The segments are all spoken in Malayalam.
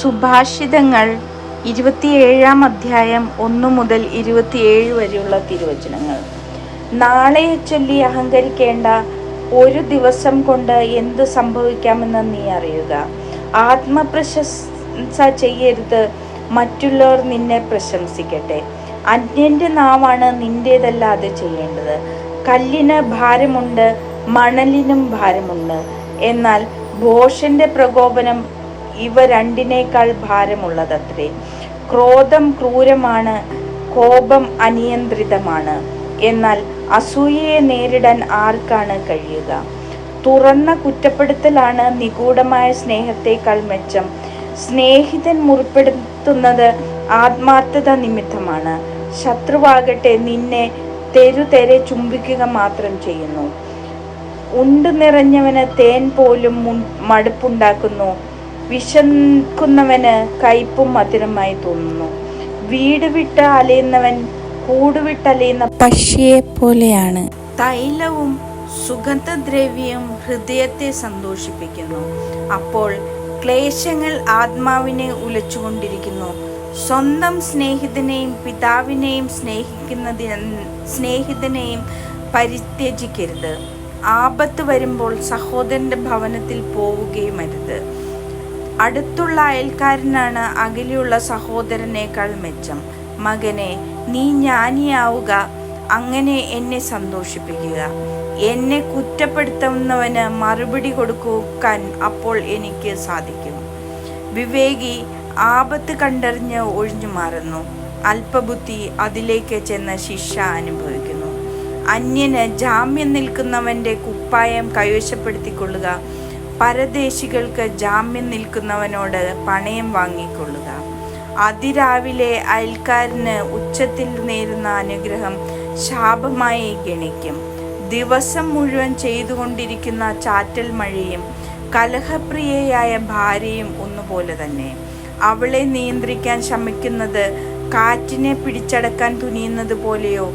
സുഭാഷിതങ്ങൾ ഇരുപത്തിയേഴാം അധ്യായം ഒന്നു മുതൽ ഇരുപത്തിയേഴ് വരെയുള്ള തിരുവചനങ്ങൾ. നാളെ ചൊല്ലി അഹങ്കരിക്കേണ്ട ഒരു ദിവസം കൊണ്ട് എന്ത് സംഭവിക്കാമെന്ന് നീ അറിയുക. ആത്മപ്രശംസ ചെയ്യരുത്. മറ്റുള്ളവർ നിന്നെ പ്രശംസിക്കട്ടെ. അന്യന്റെ നാവാണ് നിന്റേതല്ലാതെ ചെയ്യേണ്ടത്. കല്ലിന് ഭാരമുണ്ട് മണലിനും ഭാരമുണ്ട്. എന്നാൽ ഭോഷന്റെ പ്രകോപനം ഇവ രണ്ടിനേക്കാൾ ഭാരമുള്ളതത്രേ. ക്രോധം ക്രൂരമാണ് കോപം അനിയന്ത്രിതമാണ്. എന്നാൽ അസൂയയെ നേരിടാൻ ആർക്കാണ് കഴിയുക? തുറന്ന കുറ്റപ്പെടുത്തലാണ് നിഗൂഢമായ സ്നേഹത്തേക്കാൾ മെച്ചം. സ്നേഹിതൻ മുറിപ്പെടുത്തുന്നത് ആത്മാർത്ഥത നിമിത്തമാണ്. ശത്രുവാകട്ടെ നിന്നെ തെരുതെരെ ചുംബിക്കുക മാത്രം ചെയ്യുന്നു. ഉണ്ടു നിറഞ്ഞവന് തേൻ പോലും മടുപ്പുണ്ടാക്കുന്നു. വിശക്കുന്നവന് കയ്പും മധുരമായി തോന്നുന്നു. വീട് വിട്ട് അലയുന്നവൻ കൂടുവിട്ടലയുന്ന പക്ഷിയെ പോലെയാണ് തൈലവും സുഗന്ധദ്രവ്യവും ഹൃദയത്തെ സന്തോഷിപ്പിക്കുന്നു. അപ്പോൾ ക്ലേശങ്ങൾ ആത്മാവിനെ ഉലച്ചുകൊണ്ടിരിക്കുന്നു. സ്വന്തം സ്നേഹിതനെയും പിതാവിനെയും സ്നേഹിക്കുന്നതിന് സ്നേഹിതനെയും പരിത്യജിക്കരുത്. ആപത്ത് വരുമ്പോൾ സഹോദരന്റെ ഭവനത്തിൽ പോവുകയും അരുത് അടുത്തുള്ള അയൽക്കാരനാണ് അകലെയുള്ള സഹോദരനേക്കാൾ മെച്ചം. മകനെ നീ ജ്ഞാനിയാവുക അങ്ങനെ എന്നെ സന്തോഷിപ്പിക്കുക. എന്നെ കുറ്റപ്പെടുത്തുന്നവന് മറുപടി കൊടുക്കാൻ അപ്പോൾ എനിക്ക് സാധിക്കും. വിവേകി ആപത്ത് കണ്ടറിഞ്ഞ് ഒഴിഞ്ഞു മാറുന്നു. അല്പബുദ്ധി അതിലേക്ക് ചെന്ന ശിക്ഷ അനുഭവിക്കുന്നു. അന്യന് ജാമ്യം നിൽക്കുന്നവന്റെ കുപ്പായം കൈവശപ്പെടുത്തിക്കൊള്ളുക പരദേശികൾക്ക് ജാമ്യം നിൽക്കുന്നവനോട് പണയം വാങ്ങിക്കൊള്ളുക. അതിരാവിലെ അയൽക്കാരന് ഉച്ചത്തിൽ നേരുന്ന അനുഗ്രഹം ശാപമായി ഗണിക്കും. ദിവസം മുഴുവൻ ചെയ്തുകൊണ്ടിരിക്കുന്ന ചാറ്റൽ മഴയും കലഹപ്രിയയായ ഭാര്യയും ഒന്നുപോലെ തന്നെ. അവളെ നിയന്ത്രിക്കാൻ ശ്രമിക്കുന്നത് കാറ്റിനെ പിടിച്ചടക്കാൻ തുനിയുന്നത് പോലെയോ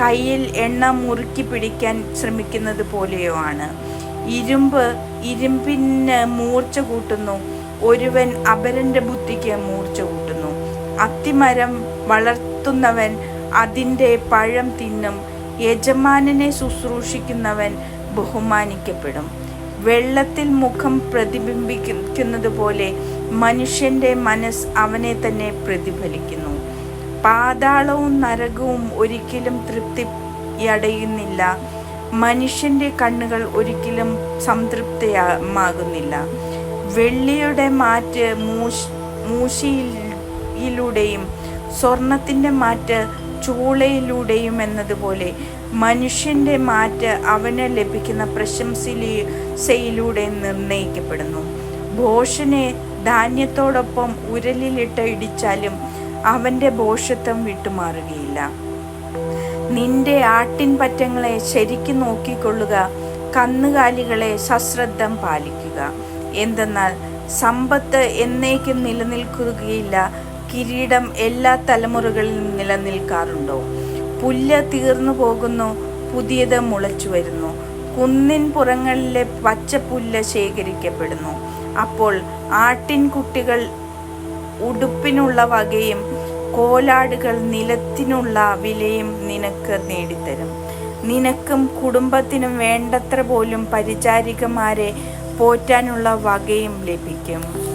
കയ്യിൽ എണ്ണ മുറുക്കി പിടിക്കാൻ ശ്രമിക്കുന്നത് പോലെയോ ആണ്. ഇരുമ്പ് ഇരുമ്പിന് മൂർച്ച കൂട്ടുന്നു. ഒരുവൻ അപരന്റെ ബുദ്ധിക്ക് മൂർച്ച കൂട്ടുന്നു. അത്തിമരം വളർത്തുന്നവൻ അതിന്റെ പഴം തിന്നും. യജമാനനെ ശുശ്രൂഷിക്കുന്നവൻ ബഹുമാനിക്കപ്പെടും. വെള്ളത്തിൽ മുഖം പ്രതിബിംബിക്കുന്നത് പോലെ മനുഷ്യന്റെ മനസ്സ് അവനെ തന്നെ പ്രതിഫലിക്കുന്നു. പാതാളവും നരകവും ഒരിക്കലും തൃപ്തിയടയുന്നില്ല. മനുഷ്യന്റെ കണ്ണുകൾ ഒരിക്കലും സംതൃപ്തിയാകുന്നില്ല വെള്ളിയുടെ മാറ്റ് മൂശ് മൂശിയിലൂടെയും സ്വർണത്തിന്റെ മാറ്റ് ചൂളയിലൂടെയും എന്നതുപോലെ മനുഷ്യന്റെ മാറ്റ് അവന് ലഭിക്കുന്ന പ്രശംസയിലൂടെ നിർണയിക്കപ്പെടുന്നു. ഭോഷനെ ധാന്യത്തോടൊപ്പം ഉരലിലിട്ട് ഇടിച്ചാലും അവന്റെ ഭോഷത്വം വിട്ടുമാറുകയില്ല. നിന്റെ ആട്ടിൻപറ്റങ്ങളെ ശരിക്കും നോക്കിക്കൊള്ളുക കന്നുകാലികളെ സശ്രദ്ധം പാലിക്കുക. എന്തെന്നാൽ സമ്പത്ത് എന്നേക്കും നിലനിൽക്കുകയില്ല കിരീടം എല്ലാ തലമുറകളിലും നിലനിൽക്കാറുണ്ടോ? പുല്ല് തീർന്നു പോകുന്നു പുതിയത് മുളച്ചു വരുന്നു. കുന്നിൻ പുറങ്ങളിലെ പച്ചപ്പുല്ല് ശേഖരിക്കപ്പെടുന്നു. അപ്പോൾ ആട്ടിൻകുട്ടികൾ ഉടുപ്പിനുള്ള വകയും കോലാടുകൾ നിലത്തിനുള്ള വിലയും നിനക്ക് നേടിത്തരും. നിനക്കും കുടുംബത്തിനും വേണ്ടത്ര പോലും പരിചാരികമാരെ പോറ്റാനുള്ള വകയും ലഭിക്കും.